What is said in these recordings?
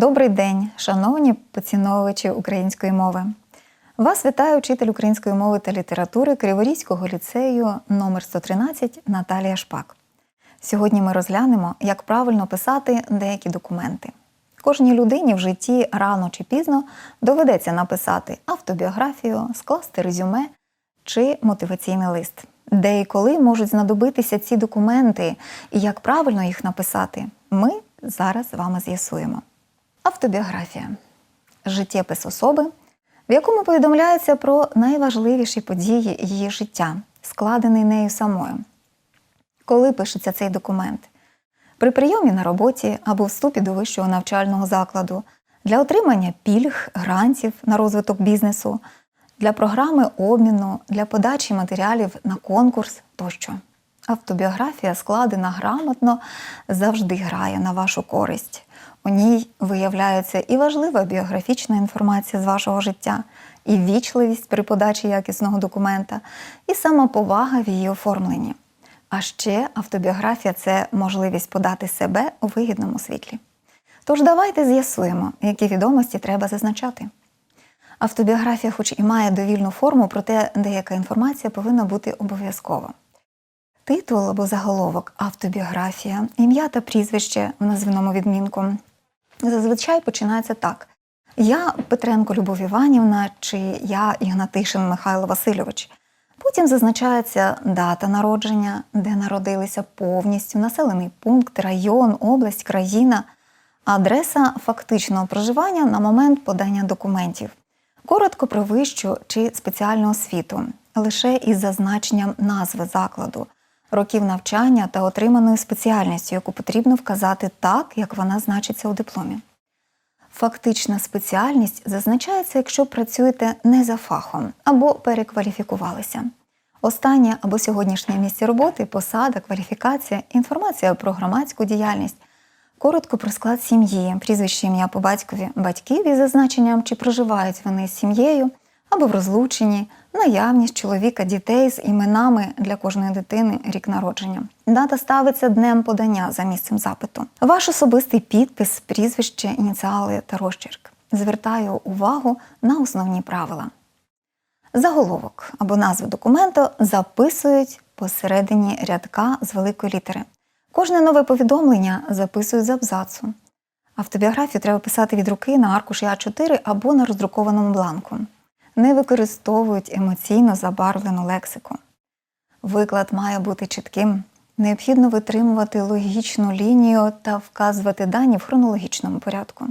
Добрий день, шановні поціновувачі української мови. Вас вітає учитель української мови та літератури Криворізького ліцею номер 113 Наталія Шпак. Сьогодні ми розглянемо, як правильно писати деякі документи. Кожній людині в житті рано чи пізно доведеться написати автобіографію, скласти резюме чи мотиваційний лист. Де і коли можуть знадобитися ці документи і як правильно їх написати, ми зараз з вами з'ясуємо. Автобіографія життєпис особи, в якому повідомляється про найважливіші події її життя, складений нею самою. Коли пишеться цей документ? При прийомі на роботі або вступі до вищого навчального закладу, для отримання пільг, грантів на розвиток бізнесу, для програми обміну, для подачі матеріалів на конкурс тощо. Автобіографія, складена грамотно, завжди грає на вашу користь. У ній виявляється і важлива біографічна інформація з вашого життя, і вічливість при подачі якісного документа, і самоповага в її оформленні. А ще автобіографія це можливість подати себе у вигідному світлі. Тож давайте з'ясуємо, які відомості треба зазначати. Автобіографія, хоч і має довільну форму, проте деяка інформація повинна бути обов'язково. Титул або заголовок, автобіографія, ім'я та прізвище в названому відмінку зазвичай починається так: Я Петренко Любов Іванівна чи я Ігнатишин Михайло Васильович. Потім зазначається дата народження, де народилися повністю, населений пункт, район, область, країна, адреса фактичного проживання на момент подання документів. Коротко про вищу чи спеціальну освіту, лише із зазначенням назви закладу, років навчання та отриманою спеціальністю, яку потрібно вказати так, як вона значиться у дипломі. Фактична спеціальність зазначається, якщо працюєте не за фахом або перекваліфікувалися. Останнє або сьогоднішнє місце роботи, посада, кваліфікація, інформація про громадську діяльність, коротко про склад сім'ї, прізвище ім'я по батькові батьків із зазначенням, чи проживають вони з сім'єю або в розлученні, наявність чоловіка, дітей з іменами для кожної дитини рік народження. Дата ставиться днем подання за місцем запиту. Ваш особистий підпис, прізвище, ініціали та розчерк. Звертаю увагу на основні правила. Заголовок або назву документу записують посередині рядка з великої літери. Кожне нове повідомлення записують з абзацу. Автобіографію треба писати від руки на аркуші А4 або на роздрукованому бланку. Не використовують емоційно забарвлену лексику. Виклад має бути чітким. Необхідно витримувати логічну лінію та вказувати дані в хронологічному порядку.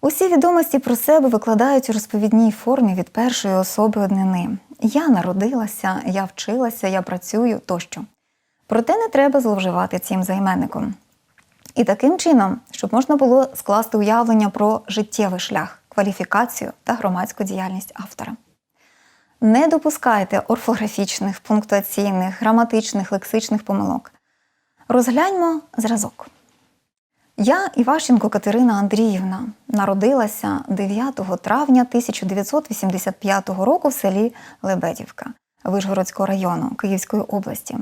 Усі відомості про себе викладають у розповідній формі від першої особи однини. Я народилася, я вчилася, я працюю тощо. Проте не треба зловживати цим займенником. І таким чином, щоб можна було скласти уявлення про життєвий шлях, кваліфікацію та громадську діяльність автора. Не допускайте орфографічних, пунктуаційних, граматичних, лексичних помилок. Розгляньмо зразок. Я Іващенко Катерина Андріївна народилася 9 травня 1985 року в селі Лебедівка Вишгородського району Київської області,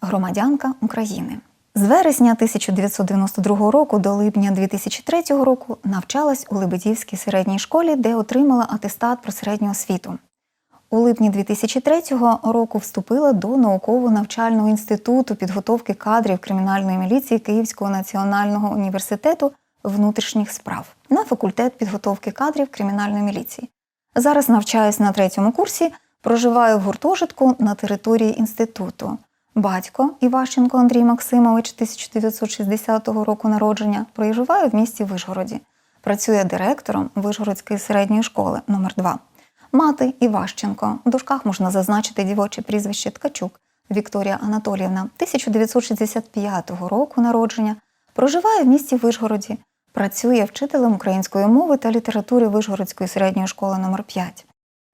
громадянка України. З вересня 1992 року до липня 2003 року навчалась у Лебедівській середній школі, де отримала атестат про середню освіту. У липні 2003 року вступила до науково-навчального інституту підготовки кадрів кримінальної міліції Київського національного університету внутрішніх справ на факультет підготовки кадрів кримінальної міліції. Зараз навчаюсь на третьому курсі, проживаю в гуртожитку на території інституту. Батько Іващенко Андрій Максимович 1960 року народження проживає в місті Вишгороді. Працює директором Вишгородської середньої школи номер 2 Мати Іващенко. В дужках можна зазначити дівоче прізвище Ткачук Вікторія Анатоліївна 1965 року народження. Проживає в місті Вишгороді. Працює вчителем української мови та літератури Вишгородської середньої школи номер 5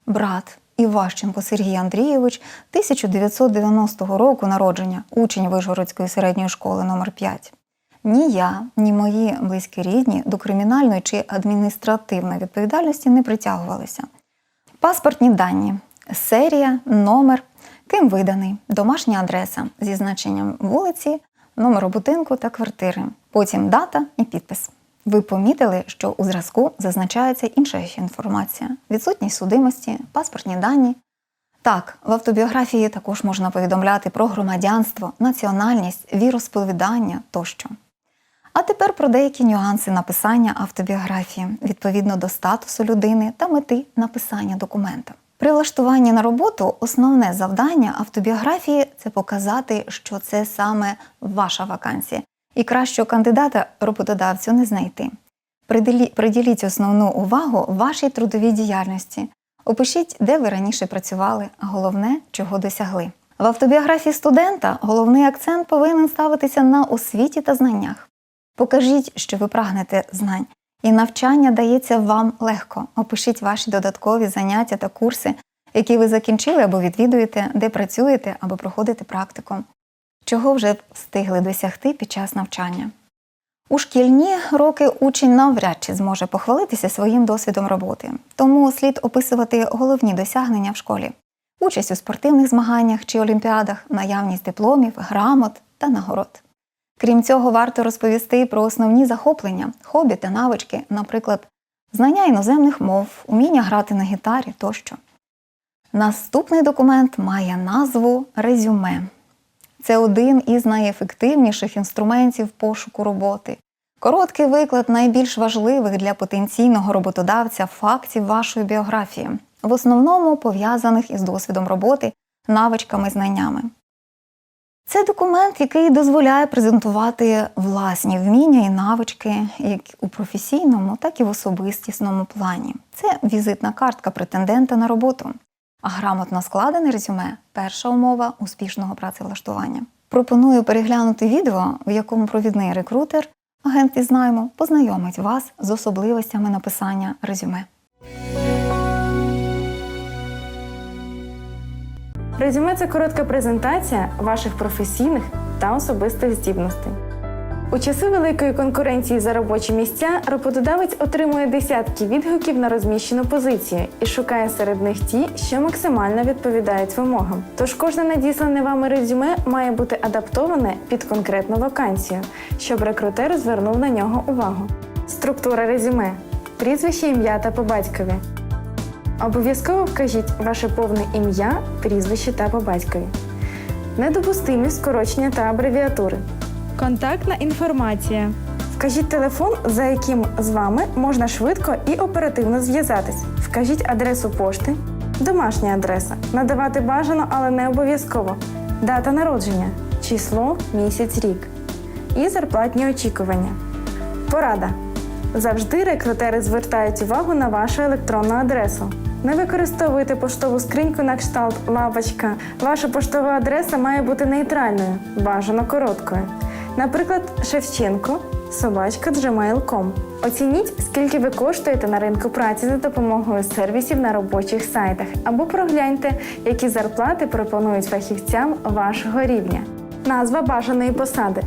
Брат Іващенко Сергій Андрійович 1990 року народження, учень Вишгородської середньої школи номер 5 Ні я, ні мої близькі рідні до кримінальної чи адміністративної відповідальності не притягувалися. Паспортні дані, серія, номер, ким виданий, домашня адреса зі значенням вулиці, номеру будинку та квартири. Потім дата і підпис. Ви помітили, що у зразку зазначається інша інформація: відсутність судимості, паспортні дані. Так, в автобіографії також можна повідомляти про громадянство, національність, віросповідання тощо. А тепер про деякі нюанси написання автобіографії відповідно до статусу людини та мети написання документа. При влаштуванні на роботу основне завдання автобіографії це показати, що це саме ваша вакансія, і кращого кандидата роботодавцю не знайти. Приділіть основну увагу вашій трудовій діяльності. Опишіть, де ви раніше працювали, а головне, чого досягли. В автобіографії студента головний акцент повинен ставитися на освіті та знаннях. Покажіть, що ви прагнете знань, і навчання дається вам легко. Опишіть ваші додаткові заняття та курси, які ви закінчили або відвідуєте, де працюєте або проходите практику, чого вже встигли досягти під час навчання. У шкільні роки учень навряд чи зможе похвалитися своїм досвідом роботи, тому слід описувати головні досягнення в школі: участь у спортивних змаганнях чи олімпіадах, наявність дипломів, грамот та нагород. Крім цього, варто розповісти про основні захоплення, хобі та навички, наприклад, знання іноземних мов, уміння грати на гітарі тощо. Наступний документ має назву резюме. Це один із найефективніших інструментів пошуку роботи. Короткий виклад найбільш важливих для потенційного роботодавця фактів вашої біографії, в основному пов'язаних із досвідом роботи, навичками, знаннями. Це документ, який дозволяє презентувати власні вміння і навички як у професійному, так і в особистісному плані. Це візитна картка претендента на роботу. А грамотно складене резюме перша умова успішного працевлаштування. Пропоную переглянути відео, в якому провідний рекрутер, агент із найму, познайомить вас з особливостями написання резюме. Резюме це коротка презентація ваших професійних та особистих здібностей. У часи великої конкуренції за робочі місця роботодавець отримує десятки відгуків на розміщену позицію і шукає серед них ті, що максимально відповідають вимогам. Тож кожне надіслане вами резюме має бути адаптоване під конкретну вакансію, щоб рекрутер звернув на нього увагу. Структура резюме, прізвище, ім'я та по батькові. Обов'язково вкажіть ваше повне ім'я, прізвище та по батькові. Недопустимі скорочення та абревіатури. Контактна інформація. Вкажіть телефон, за яким з вами можна швидко і оперативно зв'язатись. Вкажіть адресу пошти, домашня адреса. Надавати бажано, але не обов'язково. Дата народження, число, місяць, рік. І зарплатні очікування. Порада. Завжди рекрутери звертають увагу на вашу електронну адресу. Не використовуйте поштову скриньку на кшталт лапочка. Ваша поштова адреса має бути нейтральною, бажано короткою. Наприклад, Шевченко собачка gmail.com. Оцініть, скільки ви коштуєте на ринку праці за допомогою сервісів на робочих сайтах, або прогляньте, які зарплати пропонують фахівцям вашого рівня. Назва бажаної посади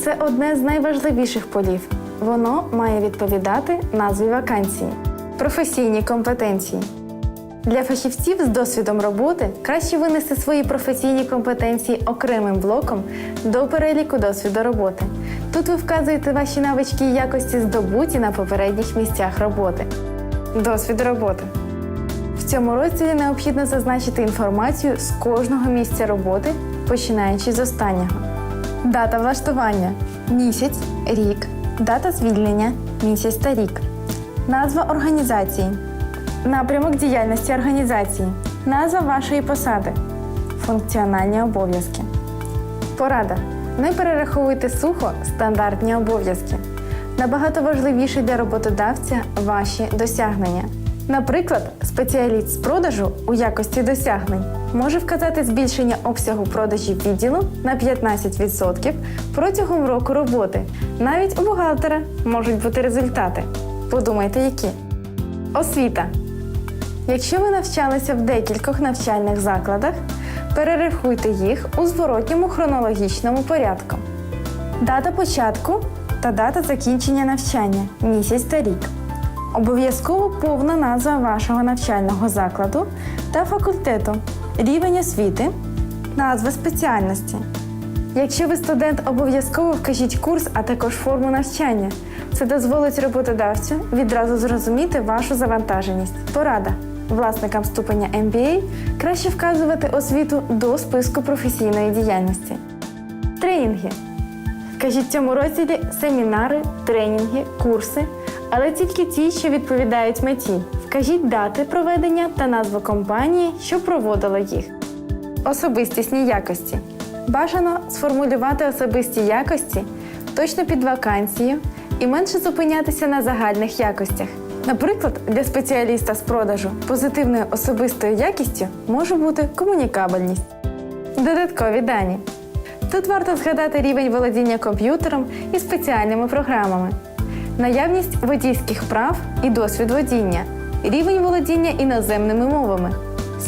це одне з найважливіших полів. Воно має відповідати назві вакансії. Професійні компетенції. Для фахівців з досвідом роботи краще винести свої професійні компетенції окремим блоком до переліку досвіду роботи. Тут ви вказуєте ваші навички і якості здобуті на попередніх місцях роботи. Досвід роботи. В цьому розділі необхідно зазначити інформацію з кожного місця роботи, починаючи з останнього. Дата влаштування місяць, рік, дата звільнення місяць та рік. Назва організації. Напрямок діяльності організації. Назва вашої посади. Функціональні обов'язки. Порада. Не перераховуйте сухо стандартні обов'язки. Набагато важливіше для роботодавця ваші досягнення. Наприклад, спеціаліст з продажу у якості досягнень може вказати збільшення обсягу продажів відділу на 15% протягом року роботи. Навіть у бухгалтера можуть бути результати. Подумайте, які. Освіта. Якщо ви навчалися в декількох навчальних закладах, перерахуйте їх у зворотньому хронологічному порядку. Дата початку та дата закінчення навчання місяць та рік. Обов'язково повна назва вашого навчального закладу та факультету, рівень освіти, назва спеціальності. Якщо ви студент, обов'язково вкажіть курс, а також форму навчання. Це дозволить роботодавцю відразу зрозуміти вашу завантаженість. Порада власникам ступеня MBA краще вказувати освіту до списку професійної діяльності. Тренінги. Вкажіть в цьому розділі семінари, тренінги, курси, але тільки ті, що відповідають меті. Вкажіть дати проведення та назву компанії, що проводила їх. Особистісні якості. Бажано сформулювати особисті якості точно під вакансію і менше зупинятися на загальних якостях. Наприклад, для спеціаліста з продажу позитивною особистою якістю може бути комунікабельність. Додаткові дані. Тут варто згадати рівень володіння комп'ютером і спеціальними програмами, наявність водійських прав і досвід водіння, рівень володіння іноземними мовами.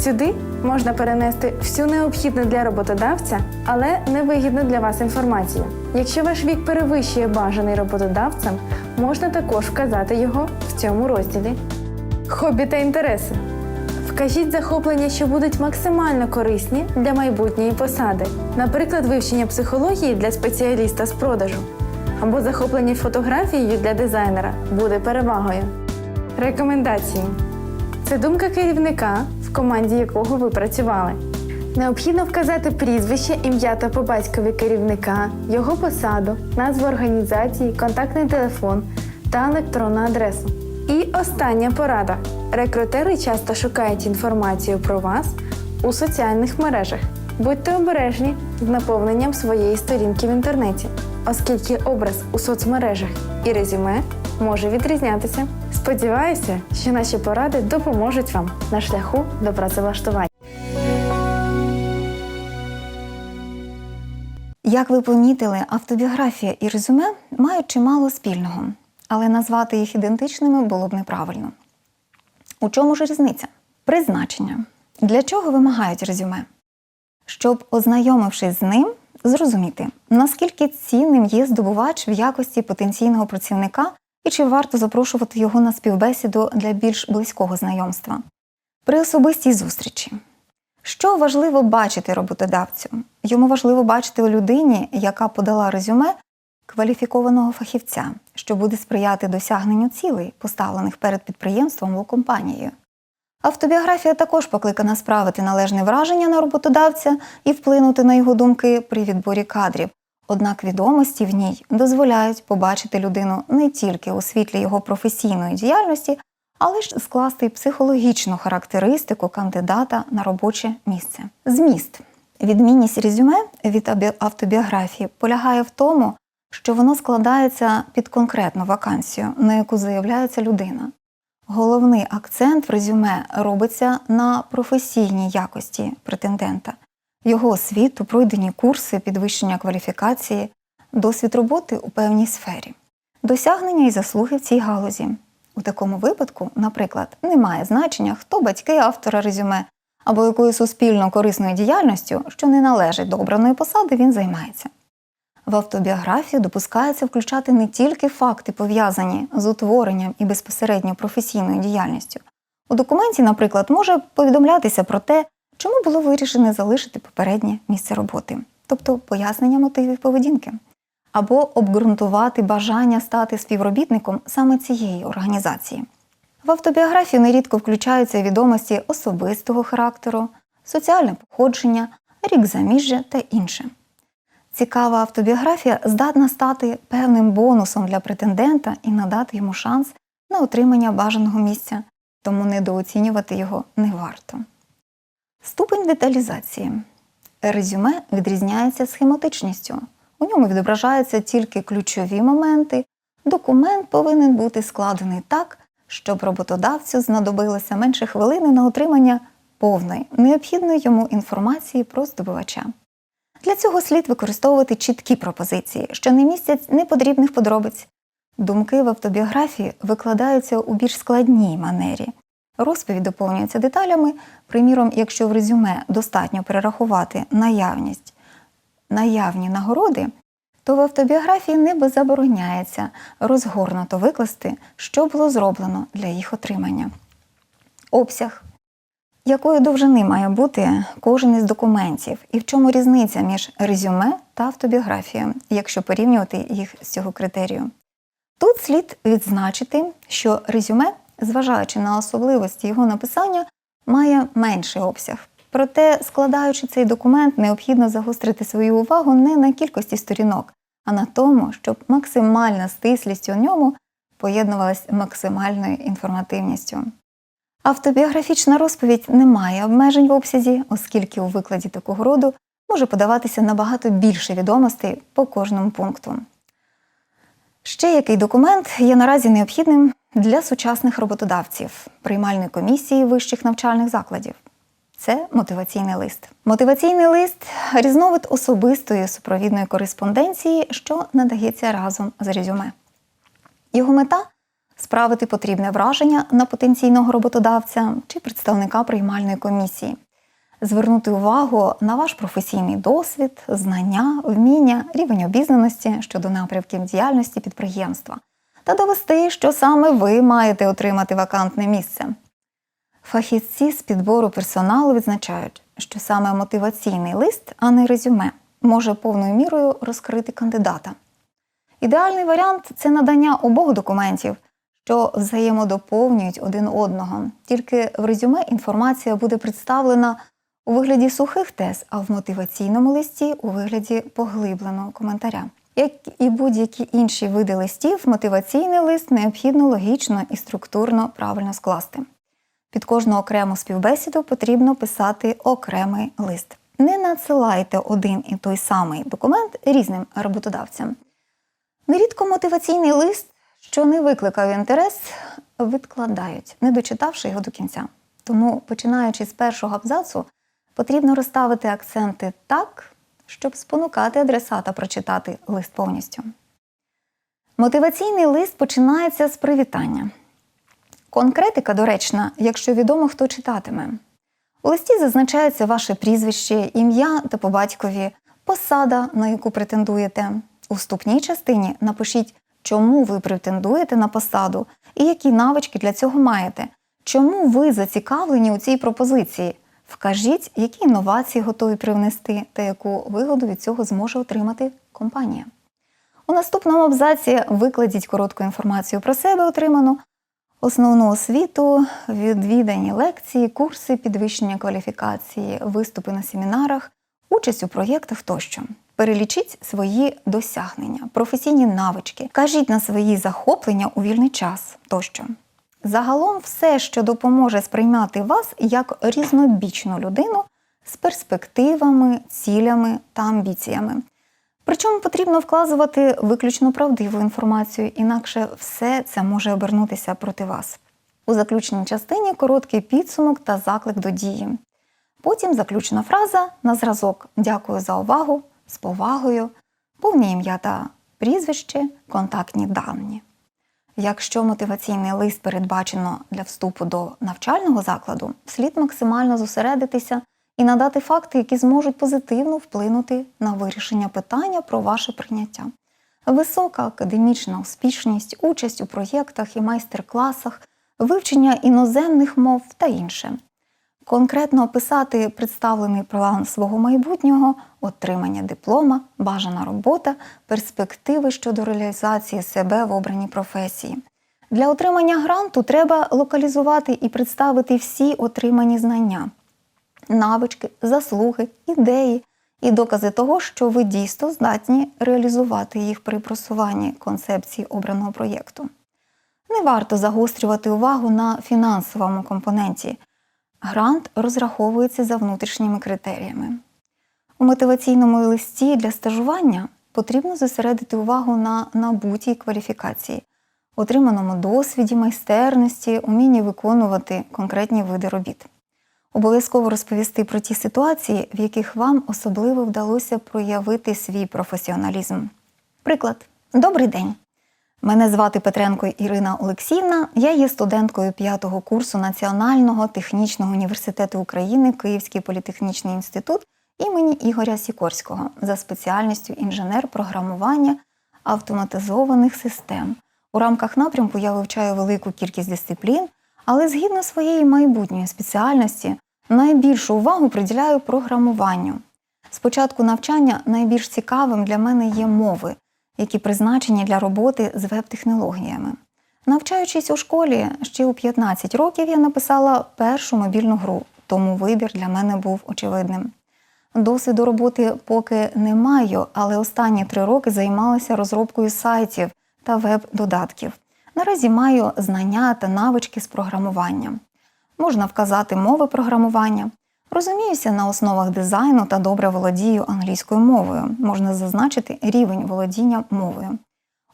Сюди можна перенести всю необхідну для роботодавця, але невигідну для вас інформацію. Якщо ваш вік перевищує бажаний роботодавцем, можна також вказати його в цьому розділі. Хобі та інтереси. Вкажіть захоплення, що будуть максимально корисні для майбутньої посади, наприклад, вивчення психології для спеціаліста з продажу або захоплення фотографією для дизайнера буде перевагою. Рекомендації це думка керівника, в команді якого ви працювали. Необхідно вказати прізвище, ім'я та по батькові керівника, його посаду, назву організації, контактний телефон та електронну адресу. І остання порада. Рекрутери часто шукають інформацію про вас у соціальних мережах. Будьте обережні з наповненням своєї сторінки в інтернеті, оскільки образ у соцмережах і резюме може відрізнятися. Сподіваюся, що наші поради допоможуть вам на шляху до працевлаштування. Як ви помітили, автобіографія і резюме мають чимало спільного, але назвати їх ідентичними було б неправильно. У чому ж різниця? Призначення. Для чого вимагають резюме? Щоб, ознайомившись з ним, зрозуміти, наскільки цінним є здобувач в якості потенційного працівника і чи варто запрошувати його на співбесіду для більш близького знайомства. При особистій зустрічі. Що важливо бачити роботодавцю? Йому важливо бачити у людині, яка подала резюме, кваліфікованого фахівця, що буде сприяти досягненню цілей, поставлених перед підприємством або компанією. Автобіографія також покликана справити належне враження на роботодавця і вплинути на його думки при відборі кадрів. Однак відомості в ній дозволяють побачити людину не тільки у світлі його професійної діяльності, але ж скласти психологічну характеристику кандидата на робоче місце. Зміст. Відмінність резюме від автобіографії полягає в тому, що воно складається під конкретну вакансію, на яку заявляється людина. Головний акцент в резюме робиться на професійній якості претендента, його освіту, пройдені курси, підвищення кваліфікації, досвід роботи у певній сфері, досягнення і заслуги в цій галузі. У такому випадку, наприклад, не має значення, хто батьки автора резюме або якою суспільно корисною діяльністю, що не належить до обраної посади, він займається. В автобіографію допускається включати не тільки факти, пов'язані з утворенням і безпосередньо професійною діяльністю. У документі, наприклад, може повідомлятися про те, чому було вирішено залишити попереднє місце роботи, тобто пояснення мотивів поведінки, або обґрунтувати бажання стати співробітником саме цієї організації. В автобіографію нерідко включаються відомості особистого характеру, соціальне походження, рік заміжжя та інше. Цікава автобіографія здатна стати певним бонусом для претендента і надати йому шанс на отримання бажаного місця, тому недооцінювати його не варто. Ступень деталізації. Резюме відрізняється схематичністю. У ньому відображаються тільки ключові моменти. Документ повинен бути складений так, щоб роботодавцю знадобилося менше хвилини на отримання повної, необхідної йому інформації про здобувача. Для цього слід використовувати чіткі пропозиції, що не містять неподрібних подробиць. Думки в автобіографії викладаються у більш складній манері. Розповідь доповнюється деталями. Приміром, якщо в резюме достатньо перерахувати наявність, наявні нагороди, то в автобіографії не забороняється розгорнуто викласти, що було зроблено для їх отримання. Обсяг якої довжини має бути кожен із документів, і в чому різниця між резюме та автобіографією, якщо порівнювати їх з цього критерію. Тут слід відзначити, що резюме, зважаючи на особливості його написання, має менший обсяг. Проте, складаючи цей документ, необхідно загострити свою увагу не на кількості сторінок, а на тому, щоб максимальна стислість у ньому поєднувалась максимальною інформативністю. Автобіографічна розповідь не має обмежень в обсязі, оскільки у викладі такого роду може подаватися набагато більше відомостей по кожному пункту. Ще який документ є наразі необхідним для сучасних роботодавців приймальної комісії вищих навчальних закладів. Це мотиваційний лист. Мотиваційний лист різновид особистої супровідної кореспонденції, що надається разом з резюме. Його мета справити потрібне враження на потенційного роботодавця чи представника приймальної комісії, звернути увагу на ваш професійний досвід, знання, вміння, рівень обізнаності щодо напрямків діяльності підприємства та довести, що саме ви маєте отримати вакантне місце. Фахівці з підбору персоналу відзначають, що саме мотиваційний лист, а не резюме, може повною мірою розкрити кандидата. Ідеальний варіант це надання обох документів, що взаємодоповнюють один одного. Тільки в резюме інформація буде представлена у вигляді сухих тез, а в мотиваційному листі у вигляді поглибленого коментаря. Як і будь-які інші види листів, мотиваційний лист необхідно логічно і структурно правильно скласти. Під кожну окрему співбесіду потрібно писати окремий лист. Не надсилайте один і той самий документ різним роботодавцям. Нерідко мотиваційний лист, що не викликав інтерес, відкладають, не дочитавши його до кінця. Тому, починаючи з першого абзацу, потрібно розставити акценти так, щоб спонукати адресата прочитати лист повністю. Мотиваційний лист починається з привітання. Конкретика доречна, якщо відомо, хто читатиме. У листі зазначається ваше прізвище, ім'я та по батькові, посада, на яку претендуєте. У вступній частині напишіть, чому ви претендуєте на посаду і які навички для цього маєте, чому ви зацікавлені у цій пропозиції. Вкажіть, які інновації готові привнести та яку вигоду від цього зможе отримати компанія. У наступному абзаці викладіть коротку інформацію про себе отриману, основну освіту, відвідані лекції, курси підвищення кваліфікації, виступи на семінарах, участь у проєктах тощо. Перелічіть свої досягнення, професійні навички, кажіть на свої захоплення у вільний час тощо. Загалом все, що допоможе сприймати вас як різнобічну людину з перспективами, цілями та амбіціями. Причому потрібно вказувати виключно правдиву інформацію, інакше все це може обернутися проти вас. У заключній частині короткий підсумок та заклик до дії. Потім заключна фраза на зразок Дякую за увагу, з повагою, повне ім'я та прізвище, контактні дані. Якщо мотиваційний лист передбачено для вступу до навчального закладу, слід максимально зосередитися і надати факти, які зможуть позитивно вплинути на вирішення питання про ваше прийняття. Висока академічна успішність, участь у проєктах і майстер-класах, вивчення іноземних мов та інше. Конкретно описати представлений план свого майбутнього, отримання диплома, бажана робота, перспективи щодо реалізації себе в обраній професії. Для отримання гранту треба локалізувати і представити всі отримані знання, навички, заслуги, ідеї і докази того, що ви дійсно здатні реалізувати їх при просуванні концепції обраного проєкту. Не варто загострювати увагу на фінансовому компоненті. Грант розраховується за внутрішніми критеріями. У мотиваційному листі для стажування потрібно зосередити увагу на набутій кваліфікації, отриманому досвіді, майстерності, умінні виконувати конкретні види робіт. Обов'язково розповісти про ті ситуації, в яких вам особливо вдалося проявити свій професіоналізм. Приклад: Добрий день! Мене звати Петренко Ірина Олексіївна. Я є студенткою п'ятого курсу Національного технічного університету України Київський політехнічний інститут імені Ігоря Сікорського за спеціальністю інженер програмування автоматизованих систем. У рамках напрямку я вивчаю велику кількість дисциплін, але згідно своєї майбутньої спеціальності найбільшу увагу приділяю програмуванню. Спочатку навчання найбільш цікавим для мене є мови. які призначені для роботи з веб-технологіями. Навчаючись у школі ще у 15 років, я написала першу мобільну гру, тому вибір для мене був очевидним. Досвіду роботи поки не маю, але останні три роки займалася розробкою сайтів та веб-додатків. Наразі маю знання та навички з програмування. Можна вказати мови програмування. Розуміюся на основах дизайну та добре володію англійською мовою. Можна зазначити рівень володіння мовою.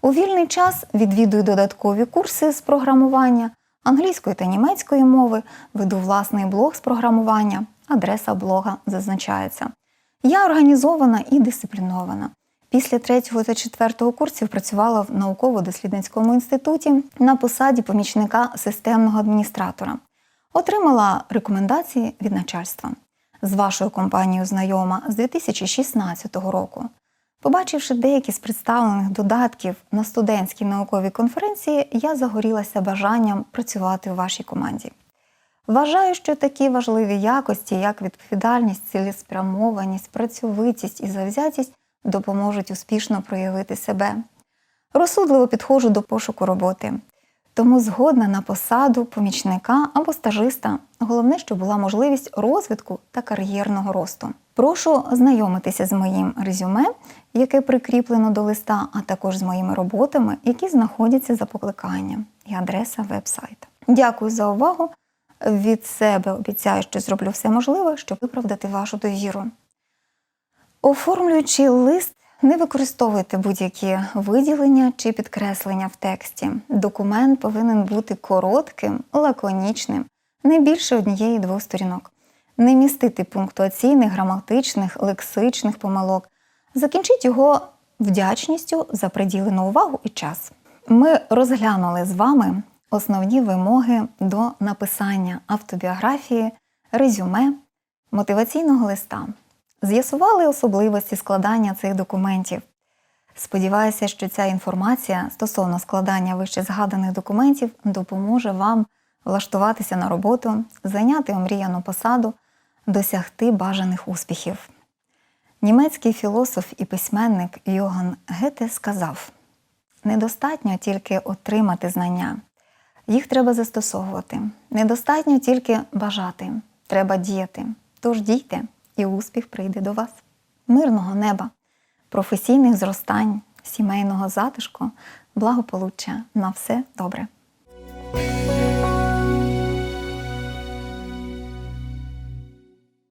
У вільний час відвідую додаткові курси з програмування англійської та німецької мови, веду власний блог з програмування, адреса блога зазначається. Я організована і дисциплінована. Після третього та четвертого курсів працювала в науково-дослідницькому інституті на посаді помічника системного адміністратора. Отримала рекомендації від начальства. З вашою компанією знайома з 2016 року. Побачивши деякі з представлених додатків на студентській науковій конференції, я загорілася бажанням працювати у вашій команді. Вважаю, що такі важливі якості, як відповідальність, цілеспрямованість, працьовитість і завзятість, допоможуть успішно проявити себе. Розсудливо підходжу до пошуку роботи, тому згодна на посаду помічника або стажиста. Головне, щоб була можливість розвитку та кар'єрного росту. Прошу знайомитися з моїм резюме, яке прикріплено до листа, а також з моїми роботами, які знаходяться за покликанням і адреса веб-сайту. Дякую за увагу. Від себе обіцяю, що зроблю все можливе, щоб виправдати вашу довіру. Оформлюючи лист, не використовуйте будь-які виділення чи підкреслення в тексті. Документ повинен бути коротким, лаконічним, не більше однієї двох сторінок. Не містити пунктуаційних, граматичних, лексичних помилок. Закінчіть його вдячністю за приділену увагу і час. Ми розглянули з вами основні вимоги до написання автобіографії, резюме, мотиваційного листа. З'ясували особливості складання цих документів. Сподіваюся, що ця інформація стосовно складання вище згаданих документів допоможе вам влаштуватися на роботу, зайняти омріяну посаду, досягти бажаних успіхів. Німецький філософ і письменник Йоган Гете сказав: недостатньо тільки отримати знання, їх треба застосовувати. Недостатньо тільки бажати, треба діяти. Тож дійте, і успіх прийде до вас. Мирного неба, професійних зростань, сімейного затишку, благополуччя на все добре.